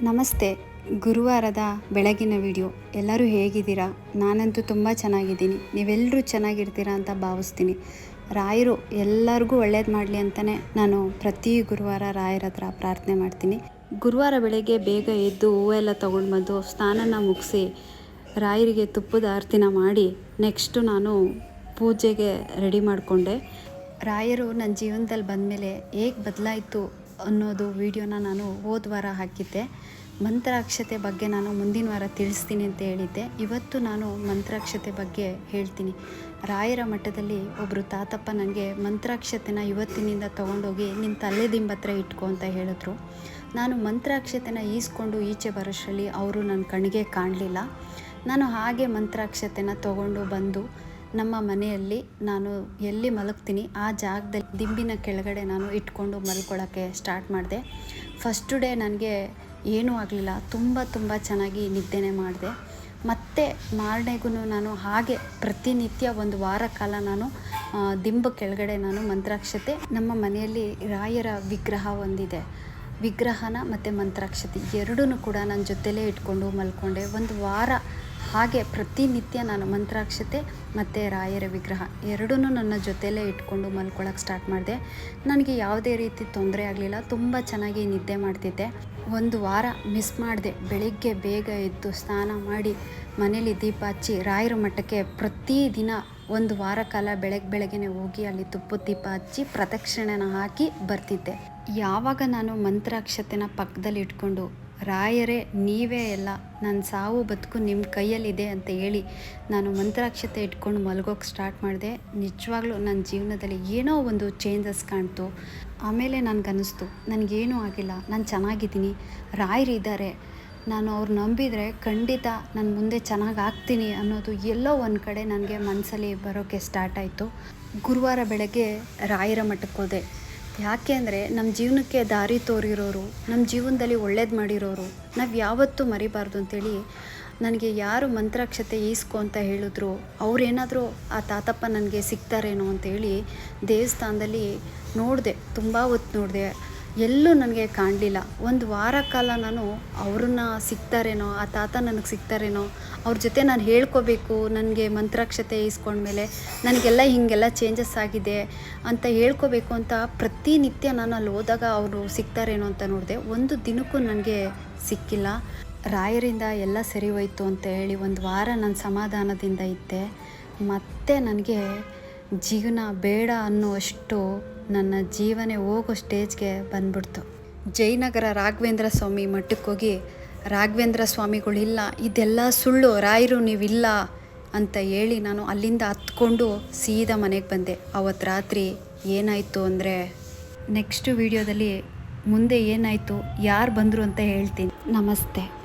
ನಮಸ್ತೆ. ಗುರುವಾರದ ಬೆಳಗಿನ ವಿಡಿಯೋ. ಎಲ್ಲರೂ ಹೇಗಿದ್ದೀರಾ? ನಾನಂತೂ ತುಂಬ ಚೆನ್ನಾಗಿದ್ದೀನಿ. ನೀವೆಲ್ಲರೂ ಚೆನ್ನಾಗಿರ್ತೀರಾ ಅಂತ ಭಾವಿಸ್ತೀನಿ. ರಾಯರು ಎಲ್ಲರಿಗೂ ಒಳ್ಳೇದು ಮಾಡಲಿ ಅಂತಲೇ ನಾನು ಪ್ರತಿ ಗುರುವಾರ ರಾಯರ ಹತ್ರ ಪ್ರಾರ್ಥನೆ ಮಾಡ್ತೀನಿ. ಗುರುವಾರ ಬೆಳಗ್ಗೆ ಬೇಗ ಎದ್ದು ಹೂವೆಲ್ಲ ತೊಗೊಂಡು ಬಂದು ಸ್ನಾನನ ಮುಗಿಸಿ ರಾಯರಿಗೆ ತುಪ್ಪದ ಆರ್ತಿನ ಮಾಡಿ ನೆಕ್ಸ್ಟು ನಾನು ಪೂಜೆಗೆ ರೆಡಿ ಮಾಡಿಕೊಂಡೆ. ರಾಯರು ನನ್ನ ಜೀವನದಲ್ಲಿ ಬಂದಮೇಲೆ ಹೇಗೆ ಬದಲಾಯಿತು ಅನ್ನೋದು ವಿಡಿಯೋನ ನಾನು ಹೋದ ವಾರ ಹಾಕಿದ್ದೆ. ಮಂತ್ರಾಕ್ಷತೆ ಬಗ್ಗೆ ನಾನು ಮುಂದಿನ ವಾರ ತಿಳಿಸ್ತೀನಿ ಅಂತ ಹೇಳಿದ್ದೆ. ಇವತ್ತು ನಾನು ಮಂತ್ರಾಕ್ಷತೆ ಬಗ್ಗೆ ಹೇಳ್ತೀನಿ. ರಾಯರ ಮಠದಲ್ಲಿ ಒಬ್ಬರು ತಾತಪ್ಪ ನನಗೆ ಮಂತ್ರಾಕ್ಷತೆನ ಇವತ್ತಿನಿಂದ ತೊಗೊಂಡೋಗಿ ನಿನ್ನ ತಲೆ ಹತ್ರ ಇಟ್ಕೊ ಅಂತ ಹೇಳಿದ್ರು. ನಾನು ಮಂತ್ರಾಕ್ಷತೆನ ಈಸ್ಕೊಂಡು ಈಚೆ ಬರೋಷ್ಟರಲ್ಲಿ ಅವರು ನನ್ನ ಕಣ್ಣಿಗೆ ಕಾಣಲಿಲ್ಲ. ನಾನು ಹಾಗೆ ಮಂತ್ರಾಕ್ಷತೆನ ತೊಗೊಂಡು ಬಂದು ನಮ್ಮ ಮನೆಯಲ್ಲಿ ನಾನು ಎಲ್ಲಿ ಮಲಗ್ತೀನಿ, ಆ ಜಾಗದಲ್ಲಿ ದಿಂಬಿನ ಕೆಳಗಡೆ ನಾನು ಇಟ್ಕೊಂಡು ಮಲ್ಕೊಳ್ಳೋಕ್ಕೆ ಸ್ಟಾರ್ಟ್ ಮಾಡಿದೆ. ಫಸ್ಟು ಡೇ ನನಗೆ ಏನೂ ಆಗಲಿಲ್ಲ, ತುಂಬ ತುಂಬ ಚೆನ್ನಾಗಿ ನಿದ್ದೆನೆ ಮಾಡಿದೆ. ಮತ್ತು ಮಾರನೆಗೂ ನಾನು ಹಾಗೆ ಪ್ರತಿನಿತ್ಯ ಒಂದು ವಾರ ಕಾಲ ನಾನು ದಿಂಬು ಕೆಳಗಡೆ ನಾನು ಮಂತ್ರಾಕ್ಷತೆ, ನಮ್ಮ ಮನೆಯಲ್ಲಿ ರಾಯರ ವಿಗ್ರಹ ಒಂದಿದೆ. ವಿಗ್ರಹನ ಮತ್ತು ಮಂತ್ರಾಕ್ಷತೆ ಎರಡೂ ಕೂಡ ನನ್ನ ಜೊತೆಲೇ ಇಟ್ಕೊಂಡು ಮಲ್ಕೊಂಡೆ. ಒಂದು ವಾರ ಹಾಗೆ ಪ್ರತಿನಿತ್ಯ ನಾನು ಮಂತ್ರಾಕ್ಷತೆ ಮತ್ತು ರಾಯರ ವಿಗ್ರಹ ಎರಡೂ ನನ್ನ ಜೊತೆಯಲ್ಲೇ ಇಟ್ಕೊಂಡು ಮಲ್ಕೊಳ್ಳೋಕೆ ಸ್ಟಾರ್ಟ್ ಮಾಡಿದೆ. ನನಗೆ ಯಾವುದೇ ರೀತಿ ತೊಂದರೆ ಆಗಲಿಲ್ಲ, ತುಂಬ ಚೆನ್ನಾಗಿ ನಿದ್ದೆ ಮಾಡ್ತಿದ್ದೆ. ಒಂದು ವಾರ ಮಿಸ್ ಮಾಡಿದೆ. ಬೆಳಿಗ್ಗೆ ಬೇಗ ಎದ್ದು ಸ್ನಾನ ಮಾಡಿ ಮನೇಲಿ ದೀಪ ಹಚ್ಚಿ ರಾಯರ ಮಠಕ್ಕೆ ಪ್ರತಿದಿನ ಒಂದು ವಾರ ಕಾಲ ಬೆಳಗ್ಗೆ ಬೆಳಗ್ಗೆನೆ ಹೋಗಿ ಅಲ್ಲಿ ತುಪ್ಪು ದೀಪ ಹಚ್ಚಿ ಪ್ರದಕ್ಷಿಣೆನ ಹಾಕಿ ಬರ್ತಿದ್ದೆ. ಯಾವಾಗ ನಾನು ಮಂತ್ರಾಕ್ಷತೆನ ಪಕ್ಕದಲ್ಲಿ ಇಟ್ಕೊಂಡು ರಾಯರೇ, ನೀವೇ ಎಲ್ಲ ನನ್ನ ಸಾವು ಬದುಕು ನಿಮ್ಮ ಕೈಯಲ್ಲಿದೆ ಅಂತ ಹೇಳಿ ನಾನು ಮಂತ್ರಾಕ್ಷತೆ ಇಟ್ಕೊಂಡು ಮಲಗೋಕೆ ಸ್ಟಾರ್ಟ್ ಮಾಡಿದೆ. ನಿಜವಾಗ್ಲೂ ನನ್ನ ಜೀವನದಲ್ಲಿ ಏನೋ ಒಂದು ಚೇಂಜಸ್ ಕಾಣ್ತು. ಆಮೇಲೆ ನನಗನ್ನಿಸ್ತು, ನನಗೇನೂ ಆಗಿಲ್ಲ, ನಾನು ಚೆನ್ನಾಗಿದ್ದೀನಿ ರಾಯರಿದ್ದಾರೆ ನಾನು ಅವ್ರು ನಂಬಿದರೆ ಖಂಡಿತ ನಾನು ಮುಂದೆ ಚೆನ್ನಾಗಿ ಆಗ್ತೀನಿ ಅನ್ನೋದು ಎಲ್ಲೋ ಒಂದು ಕಡೆ ನನಗೆ ಮನಸ್ಸಲ್ಲಿ ಬರೋಕ್ಕೆ ಸ್ಟಾರ್ಟ್ ಆಯಿತು. ಗುರುವಾರ ಬೆಳಗ್ಗೆ ರಾಯರ ಮಠಕ್ಕೆ ಹೋದೆ. ಯಾಕೆ ಅಂದರೆ ನಮ್ಮ ಜೀವನಕ್ಕೆ ದಾರಿ ತೋರಿರೋರು ನಮ್ಮ ಜೀವನದಲ್ಲಿ ಒಳ್ಳೇದು ಮಾಡಿರೋರು, ನಾವು ಯಾವತ್ತೂ ಮರಿಬಾರ್ದು ಅಂತೇಳಿ ನನಗೆ ಯಾರು ಮಂತ್ರಾಕ್ಷತೆ ಈಸ್ಕೊ ಅಂತ ಹೇಳಿದ್ರು, ಅವ್ರೇನಾದರೂ ಆ ತಾತಪ್ಪ ನನಗೆ ಸಿಗ್ತಾರೇನೋ ಅಂತೇಳಿ ದೇವಸ್ಥಾನದಲ್ಲಿ ನೋಡಿದೆ, ತುಂಬ ಹೊತ್ತು ನೋಡಿದೆ. ಎಲ್ಲೂ ನನಗೆ ಕಾಣಲಿಲ್ಲ. ಒಂದು ವಾರ ಕಾಲ ನಾನು ಅವ್ರನ್ನ ಸಿಗ್ತಾರೇನೋ, ಆ ತಾತ ನನಗೆ ಸಿಗ್ತಾರೇನೋ, ಅವ್ರ ಜೊತೆ ನಾನು ಹೇಳ್ಕೋಬೇಕು, ನನಗೆ ಮಂತ್ರಾಕ್ಷತೆ ಇಸ್ಕೊಂಡ್ಮೇಲೆ ನನಗೆಲ್ಲ ಹೀಗೆಲ್ಲ ಚೇಂಜಸ್ ಆಗಿದೆ ಅಂತ ಹೇಳ್ಕೋಬೇಕು ಅಂತ ಪ್ರತಿನಿತ್ಯ ನಾನು ಅಲ್ಲಿ ಹೋದಾಗ ಅವರು ಸಿಗ್ತಾರೇನೋ ಅಂತ ನೋಡಿದೆ. ಒಂದು ದಿನಕ್ಕೂ ನನಗೆ ಸಿಕ್ಕಿಲ್ಲ. ರಾಯರಿಂದ ಎಲ್ಲ ಸರಿ ಹೋಯಿತು ಅಂತ ಹೇಳಿ ಒಂದು ವಾರ ನಾನು ಸಮಾಧಾನದಿಂದ ಇದ್ದೆ. ಮತ್ತೆ ನನಗೆ ಜೀವನ ಬೇಡ ಅನ್ನುವಷ್ಟು ನನ್ನ ಜೀವನೇ ಹೋಗೋ ಸ್ಟೇಜ್ಗೆ ಬಂದ್ಬಿಡ್ತು. ಜಯನಗರ ರಾಘವೇಂದ್ರ ಸ್ವಾಮಿ ಮಠಕ್ಕೋಗಿ ರಾಘವೇಂದ್ರ ಸ್ವಾಮಿಗಳಿಲ್ಲ ಇದೆಲ್ಲ ಸುಳ್ಳು, ರಾಯರು ನೀವಿಲ್ಲ ಅಂತ ಹೇಳಿ ನಾನು ಅಲ್ಲಿಂದ ಹತ್ಕೊಂಡು ಸೀದಾ ಮನೆಗೆ ಬಂದೆ. ಅವತ್ತು ರಾತ್ರಿ ಏನಾಯಿತು ಅಂದರೆ, ನೆಕ್ಸ್ಟ್ ವಿಡಿಯೋದಲ್ಲಿ ಮುಂದೆ ಏನಾಯಿತು, ಯಾರು ಬಂದರು ಅಂತ ಹೇಳ್ತೀನಿ. ನಮಸ್ತೆ.